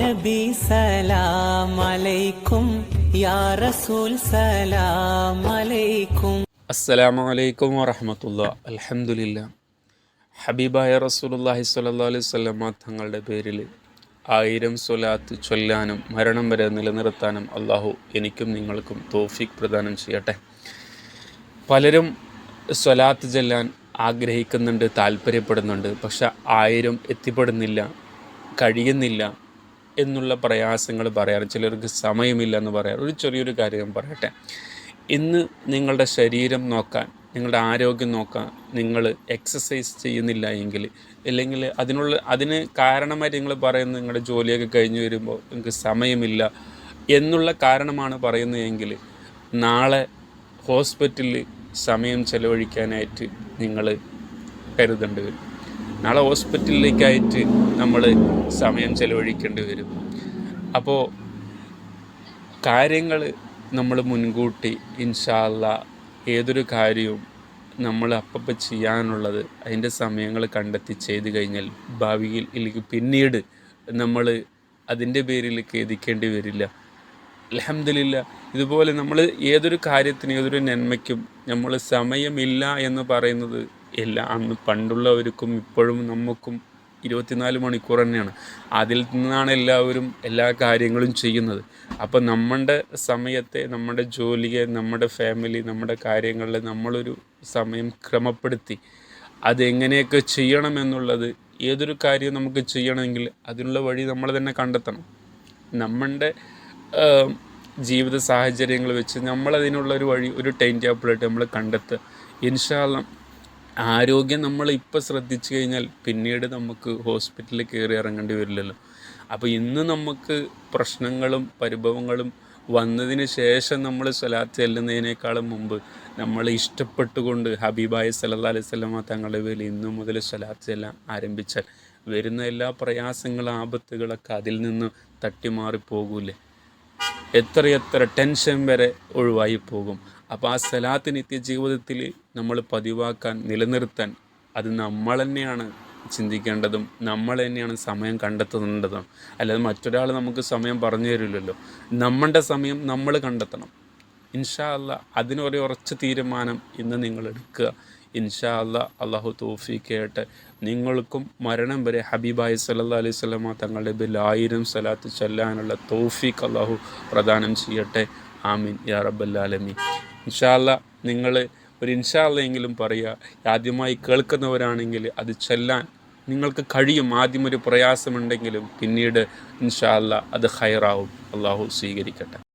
നബി സലാം യാ റസൂൽ സലാം അസ്സലാമു അലൈക്കും വറഹമത്തുള്ള. അൽഹംദുലില്ല. ഹബീബായ റസൂലുള്ളാഹി സ്വല്ലല്ലാഹു അലൈഹി വസല്ലമ തങ്ങളുടെ പേരിൽ ആയിരം സ്വലാത്ത് ചൊല്ലാനും മരണം വരെ നിലനിർത്താനും അള്ളാഹു എനിക്കും നിങ്ങൾക്കും തോഫിക് പ്രദാനം ചെയ്യട്ടെ. പലരും സ്വലാത്ത് ചൊല്ലാൻ ആഗ്രഹിക്കുന്നുണ്ട് താല്പര്യപ്പെടുന്നുണ്ട് പക്ഷെ ആയിരം എത്തിപ്പെടുന്നില്ല കഴിയുന്നില്ല. എന്നുള്ള പ്രയാസങ്ങൾ പറയാറ് ചിലർക്ക് സമയമില്ല എന്ന് പറയാറ്. ഒരു ചെറിയൊരു കാര്യം പറയട്ടെ. ഇന്ന് നിങ്ങളുടെ ശരീരം നോക്കാൻ നിങ്ങളുടെ ആരോഗ്യം നോക്കാൻ നിങ്ങൾ എക്സസൈസ് ചെയ്യുന്നില്ല എങ്കിൽ അല്ലെങ്കിൽ അതിനുള്ള അതിന് കാരണമായിട്ട് നിങ്ങൾ പറയുന്നത് നിങ്ങളുടെ ജോലിയൊക്കെ കഴിഞ്ഞ് വരുമ്പോൾ നിങ്ങൾക്ക് സമയമില്ല എന്നുള്ള കാരണമാണ് പറയുന്നതെങ്കിൽ നാളെ ഹോസ്പിറ്റലിൽ സമയം ചെലവഴിക്കാനായിട്ട് നിങ്ങൾ കരുതേണ്ടി വരും. നാളെ ഹോസ്പിറ്റലിലേക്കായിട്ട് നമ്മൾ സമയം ചെലവഴിക്കേണ്ടി വരും. അപ്പോൾ കാര്യങ്ങൾ നമ്മൾ മുൻകൂട്ടി ഇൻഷാല്ല ഏതൊരു കാര്യവും നമ്മൾ അപ്പം ചെയ്യാനുള്ളത് അതിന്റെ സമയങ്ങൾ കണ്ടെത്തി ചെയ്ത് കഴിഞ്ഞാൽ ഭാവിയിൽ ഇല്ലെങ്കിൽ പിന്നീട് നമ്മൾ അതിന്റെ പേരിൽ ഖേദിക്കേണ്ടി വരില്ല. അലഹമില്ല ഇതുപോലെ നമ്മൾ ഏതൊരു കാര്യത്തിന് ഏതൊരു നന്മയ്ക്കും നമ്മൾ സമയമില്ല എന്ന് പറയുന്നത് എല്ലാ അന്ന് പണ്ടുള്ളവർക്കും ഇപ്പോഴും നമുക്കും ഇരുപത്തിനാല് മണിക്കൂർ തന്നെയാണ്. അതിൽ നിന്നാണ് എല്ലാവരും എല്ലാ കാര്യങ്ങളും ചെയ്യുന്നത്. അപ്പോൾ നമ്മുടെ സമയത്തെ നമ്മുടെ ജോലിയെ നമ്മുടെ ഫാമിലി നമ്മുടെ കാര്യങ്ങളിൽ നമ്മളൊരു സമയം ക്രമപ്പെടുത്തി അതെങ്ങനെയൊക്കെ ചെയ്യണമെന്നുള്ളത് ഏതൊരു കാര്യം നമുക്ക് ചെയ്യണമെങ്കിൽ അതിനുള്ള വഴി നമ്മൾ തന്നെ കണ്ടെത്തണം. നമ്മളുടെ ജീവിത സാഹചര്യങ്ങൾ വെച്ച് നമ്മളതിനുള്ള ഒരു വഴി ഒരു ടൈം ടേബിളായിട്ട് നമ്മൾ കണ്ടെത്തുക. ഇൻഷാല്ല ആരോഗ്യം നമ്മൾ ഇപ്പോൾ ശ്രദ്ധിച്ചു കഴിഞ്ഞാൽ പിന്നീട് നമുക്ക് ഹോസ്പിറ്റലിൽ കയറി ഇറങ്ങേണ്ടി വരില്ലല്ലോ. അപ്പോൾ ഇന്ന് നമുക്ക് പ്രശ്നങ്ങളും പരിഭവങ്ങളും വന്നതിന് ശേഷം നമ്മൾ സ്വലാത്ത് ചെല്ലുന്നതിനേക്കാളും മുമ്പ് നമ്മൾ ഇഷ്ടപ്പെട്ടുകൊണ്ട് ഹബീബായ സല്ലാ അലൈഹി സ്വലമ തങ്ങളുടെ പേരിൽ ഇന്നു മുതൽ സ്വലാത്ത് ചെല്ലാൻ ആരംഭിച്ചാൽ വരുന്ന എല്ലാ പ്രയാസങ്ങളും ആപത്തുകളൊക്കെ അതിൽ നിന്ന് തട്ടിമാറി പോകൂലേ എത്രയെത്ര ടെൻഷൻ വരെ ഒഴിവായി പോകും? അപ്പോൾ ആ സലാത്ത് നിത്യജീവിതത്തിൽ നമ്മൾ പതിവാക്കാൻ നിലനിർത്താൻ അത് നമ്മൾ തന്നെയാണ് ചിന്തിക്കേണ്ടതും നമ്മൾ തന്നെയാണ് സമയം കണ്ടെത്തേണ്ടതും. അല്ലാതെ മറ്റൊരാൾ നമുക്ക് സമയം പറഞ്ഞു തരില്ലല്ലോ. നമ്മളുടെ സമയം നമ്മൾ കണ്ടെത്തണം. ഇൻഷാ അല്ല അതിനൊരു ഉറച്ച തീരുമാനം ഇന്ന് നിങ്ങൾ എടുക്കുക. ഇൻഷാ അല്ല അള്ളാഹു തോഫിക്കായിട്ട് നിങ്ങൾക്കും മരണം വരെ ഹബീബായി സല്ലാ അലൈഹി സ്വലമ തങ്ങളുടെ ബിൽ ആയിരം സ്ഥലത്ത് ചൊല്ലാനുള്ള തോഫിക്ക് അള്ളാഹു പ്രദാനം ചെയ്യട്ടെ. ആമീൻ. യാ റബ്ബല്ലാലമീൻ ഇൻഷാ അല്ല നിങ്ങൾ ഒരു ഇൻഷാ എങ്കിലും പറയുക ആദ്യമായി കേൾക്കുന്നവരാണെങ്കിൽ അത് ചെല്ലാൻ നിങ്ങൾക്ക് കഴിയും. ആദ്യം ഒരു പ്രയാസമുണ്ടെങ്കിലും പിന്നീട് ഇൻഷാല്ല അത് ഹൈറാവും. അള്ളാഹു സ്വീകരിക്കട്ടെ.